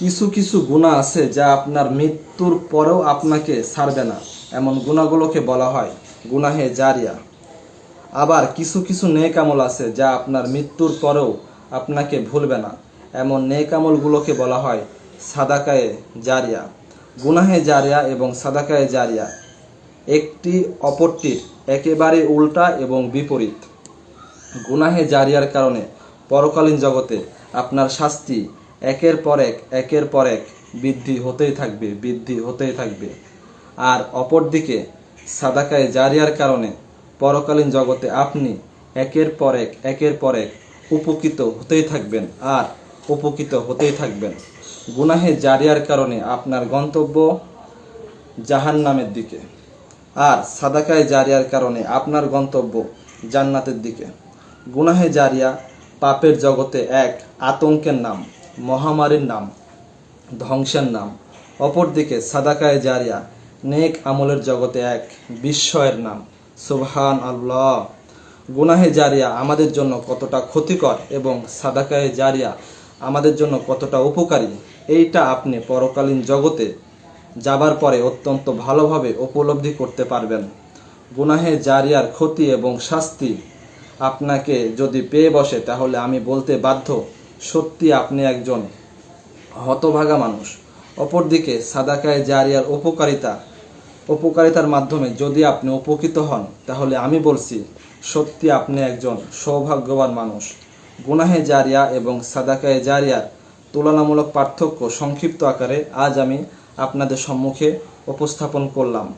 কিছু কিছু গুণা আছে যা আপনার মৃত্যুর পরেও আপনাকে ছাড়বে না। এমন গুণাগুলোকে বলা হয় গুনাহে জারিয়া। আবার কিছু কিছু নেক আমল আছে যা আপনার মৃত্যুর পরেও আপনাকে ভুলবে না। এমন নেক আমলগুলোকে বলা হয় সাদাকায়ে জারিয়া। গুনাহে জারিয়া এবং সাদাকায়ে জারিয়া একটি অপরটির একেবারে উল্টা এবং বিপরীত। গুনাহে জারিয়ার কারণে পরকালীন জগতে আপনার শাস্তি একের পর এক, একের পর এক বৃদ্ধি হতেই থাকবে, বৃদ্ধি হতেই থাকবে। আর অপরদিকে সাদাকায় জারিয়ার কারণে পরকালীন জগতে আপনি একের পর এক, একের পর এক উপকৃত হতেই থাকবেন, আর উপকৃত হতেই থাকবেন। গুনাহে জারিয়ার কারণে আপনার গন্তব্য জাহান্নামের দিকে। আর সাদাকায় জারিয়ার কারণে আপনার গন্তব্য জান্নাতের দিকে। গুনাহে জারিয়া পাপের জগতে এক আতঙ্কের নাম। মহামারীর নাম, ধ্বংসের নাম। অপরদিকে সাদাকায় জারিয়া, নেক আমলের জগতে এক বিস্ময়ের নাম। সুবহান আল্লাহ গুনাহে জারিয়া আমাদের জন্য কতটা ক্ষতিকর এবং সাদাকায়ে জারিয়া আমাদের জন্য কতটা উপকারী, এইটা আপনি পরকালীন জগতে যাবার পরে অত্যন্ত ভালোভাবে উপলব্ধি করতে পারবেন। গুনাহে জারিয়ার ক্ষতি এবং শাস্তি আপনাকে যদি পেয়ে বসে, তাহলে আমি বলতে বাধ্য সত্যি আপনি একজন হতভাগা মানুষ। অপরদিকে সাদাকায় জারিয়ার উপকারিতা, উপকারিতার মাধ্যমে যদি আপনি উপকৃত হন, তাহলে আমি বলছি, সত্যি আপনি একজন সৌভাগ্যবান মানুষ। গুনাহে জারিয়া এবং সাদাকায়ে জারিয়ার তুলনামূলক পার্থক্য সংক্ষিপ্ত আকারে আজ আমি আপনাদের সম্মুখে উপস্থাপন করলাম।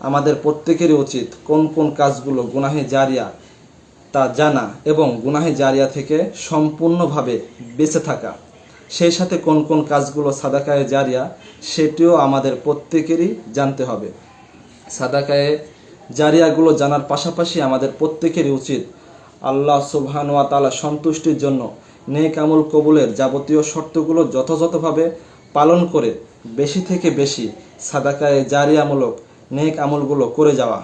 আমাদের প্রত্যেকেরই উচিত কোন কোন কাজগুলো গুনাহে জারিয়া তা জানা এবং গুনাহে জারিয়া থেকে সম্পূর্ণভাবে বেঁচে থাকা। সেই সাথে কোন কোন কাজগুলো সাদাকায়ে জারিয়া, সেটিও আমাদের প্রত্যেকেরই জানতে হবে। সাদাকায়ে জারিয়াগুলো জানার পাশাপাশি আমাদের প্রত্যেকেরই উচিত আল্লাহ সুবহান ওয়া তাআলা সন্তুষ্টির জন্য নেক আমল কবুলের যাবতীয় শর্তগুলো যথাযথভাবে পালন করে বেশি থেকে বেশি সাদাকায়ে জারিয়ামূলক নেক আমলগুলো করে যাওয়া।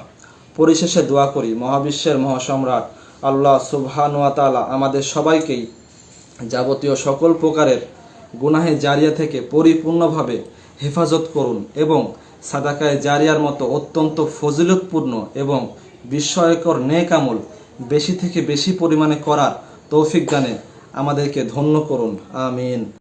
পরিশেষে দোয়া করি মহাবিশ্বের মহাসম্রাট আল্লাহ সুবহান ওয়া তাআলা আমাদের সবাইকেই যাবতীয় সকল প্রকারের গুনাহে জারিয়া থেকে পরিপূর্ণভাবে হেফাজত করুন এবং সাদাকায় জারিয়ার মতো অত্যন্ত ফজিলতপূর্ণ এবং বিস্ময়কর নেকামল বেশি থেকে বেশি পরিমাণে করার তৌফিক দানে আমাদেরকে ধন্য করুন। আমিন।